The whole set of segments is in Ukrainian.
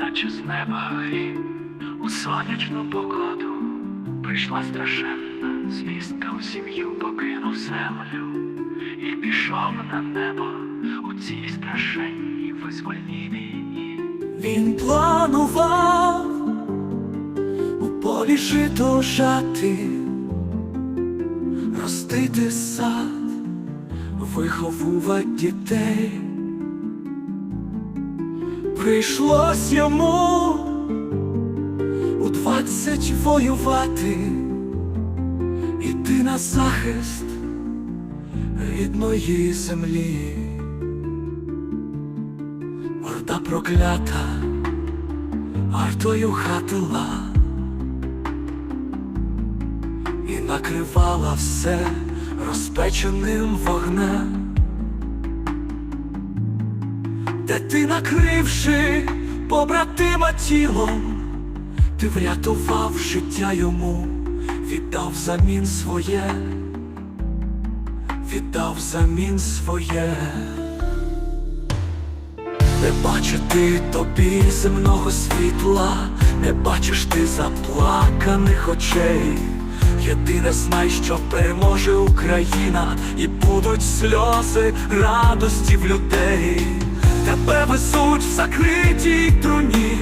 наче з неба грім, у сонячну погоду прийшла страшенна звістка у сім'ю покинув землю і пішов на небо у цій страшенній визвольній війні. Він планував у полі жито жати, ростити сад, виховувати дітей. Прийшлось йому у двадцять воювати, іти на захист рідної землі. Орда проклята, артою хатила і накривала все розпеченим вогнем. Де ти накривши побратима тілом, ти врятував життя йому, віддав замін своє, віддав замін своє, не бачити тобі земного світла, не бачиш ти заплаканих очей. Єдине знай, що переможе Україна, і будуть сльози радості в людей. Тебе везуть в закритій труні,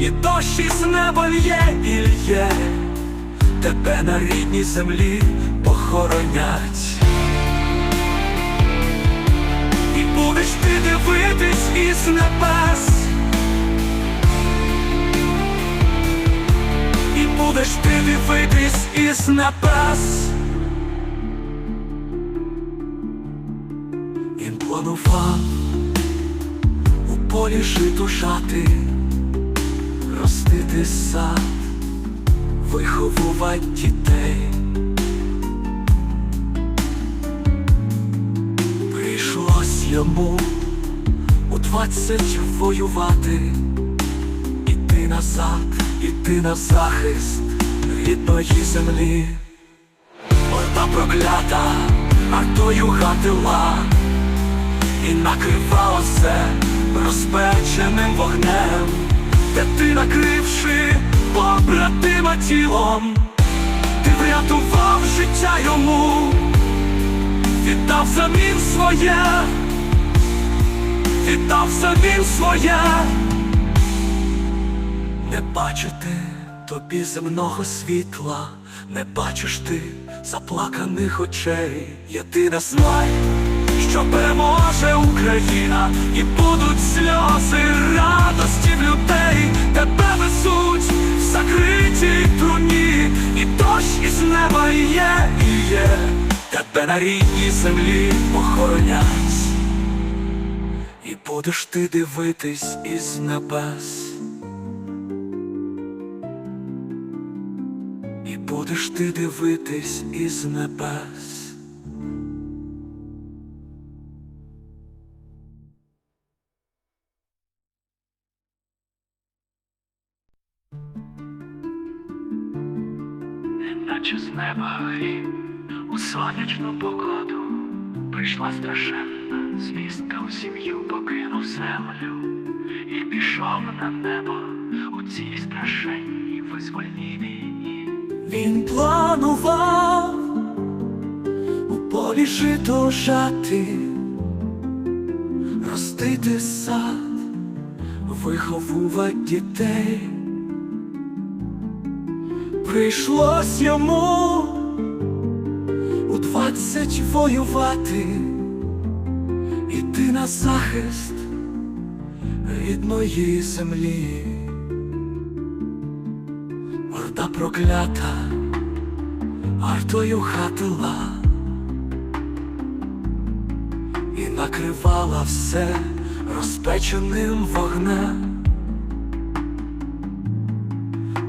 і дощ із неба лє і лє, тебе на рідній землі похоронять. І будеш ти дивитись із небес. І будеш ти дивитись із небес. Він планував полі житу ростити сад, виховувати дітей. Прийшлось йому у двадцять воювати, іти назад, іти на захист рідної землі. Орда проклята, артою гатила і накривало все розпеченим вогнем, де ти накривши побратима тілом, ти врятував життя йому, віддав замін своє, віддав замін своє, не бачити тобі земного світла, не бачиш ти заплаканих очей, єдине знай що переможе Україна, і будуть сльози радості в людей, тебе везуть в закритій труні, і дощ із неба є, і є, тебе на рідній землі похоронять, і будеш ти дивитись із небес. І будеш ти дивитись із небес. Наче з неба грім, у сонячну погоду прийшла страшенна звістка у сім'ю покинув землю і пішов на небо у цій страшенній визвольній війні. Він планував у полі жито жати, ростити сад, виховувати дітей. Прийшлось йому у двадцять воювати, іти на захист рідної землі. Орда проклята, артою хатила і накривала все розпеченим вогнем.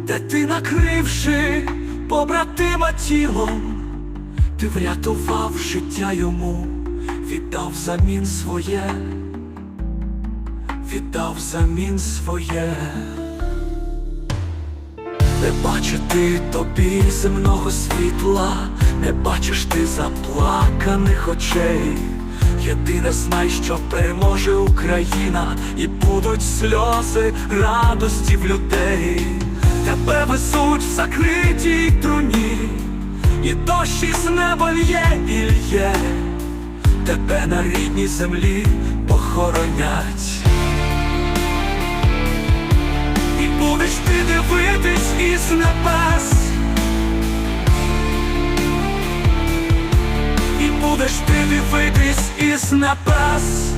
Де ти накривши побратима тілом, ти врятував життя йому, віддав замін своє, віддав замін своє, не бачити тобі земного світла, не бачиш ти заплаканих очей. Єдине знай, що переможе Україна, і будуть сльози радості в людей. Тебе везуть в закритій труні, і дощ із неба лє і лє, тебе на рідній землі похоронять. І будеш ти дивитись із небес. І будеш ти дивитись із небес.